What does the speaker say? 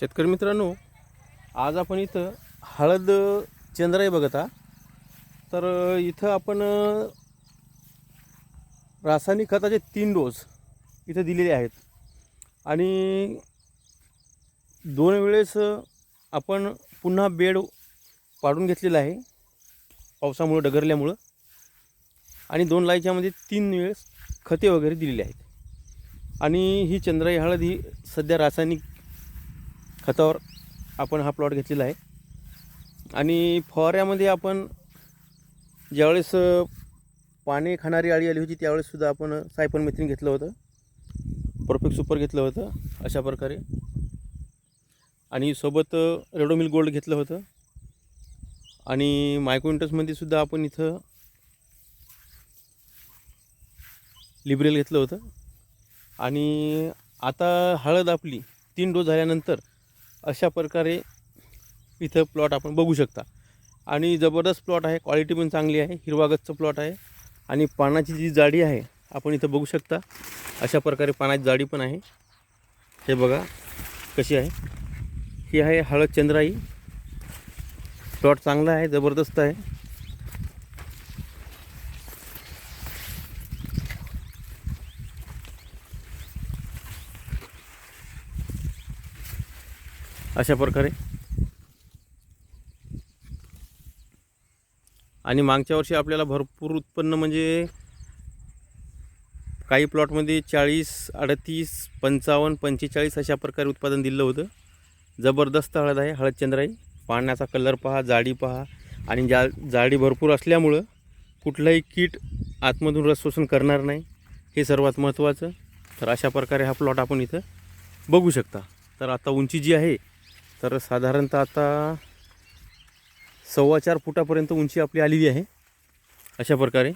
शेतकरी मित्रांनो आज आपण इथं हळद चंद्राई बघत. आहा तर इथं आपण रासायनिक खताचे तीन डोस इथं दिलेले आहेत. आणि दोन वेळेस आपण पुन्हा बेड पाडून घेतलेला आहे. पावसामुळं डगरल्यामुळं आणि दोन लायच्यामध्ये तीन वेळेस खते वगैरे दिलेली आहेत. आणि ही चंद्राई हळद ही सध्या रासायनिक खतावर आपण हा प्लॉट घेतलेला आहे. आणि फवाऱ्यामध्ये आपण ज्यावेळेस पाणी पाने खाणारी आळी आली होती त्यावेळेससुद्धा आपण सायपन मेथीन घेतलं होतं. परफेक्ट सुपर घेतलं होतं अशा प्रकारे. आणि सोबत रेडोमिल गोल्ड घेतलं होतं. आणि मायक्रोइंटसमध्ये सुद्धा आपण इथं लिबरेल घेतलं होतं. आणि आता हळद आपली तीन डोस झाल्यानंतर अशा प्रकारे इथं प्लॉट आपण बघू शकता. आणि जबरदस्त प्लॉट आहे क्वालिटी पण चांगली आहे हिरवागतचं प्लॉट आहे आणि पानाची जी जाडी आहे आपण इथं बघू शकता. अशा प्रकारे पानाची जाडी पण आहे. हे बघा कशी आहे. ही आहे हळद चंद्राई प्लॉट चांगला आहे जबरदस्त आहे. अशा प्रकारे. आणि मागच्या वर्षी आपल्याला भरपूर उत्पन्न म्हणजे काही प्लॉटमध्ये चाळीस अडतीस पंचावन्न पंचेचाळीस अशा प्रकारे उत्पादन दिलं होतं. जबरदस्त हळद आहे हळदचंद्र आहे. पाण्याचा कलर पहा जाडी पहा. आणि जा जाडी भरपूर असल्यामुळं कुठलंही कीट आतमधून रस शोषण करणार नाही. हे सर्वात महत्त्वाचं. तर अशा प्रकारे हा प्लॉट आपण इथं बघू शकता. तर आता उंची जी आहे तर साधारणतः आता सव्वा चार फुटापर्यंत उंची आपली आलेली आहे अशा प्रकारे.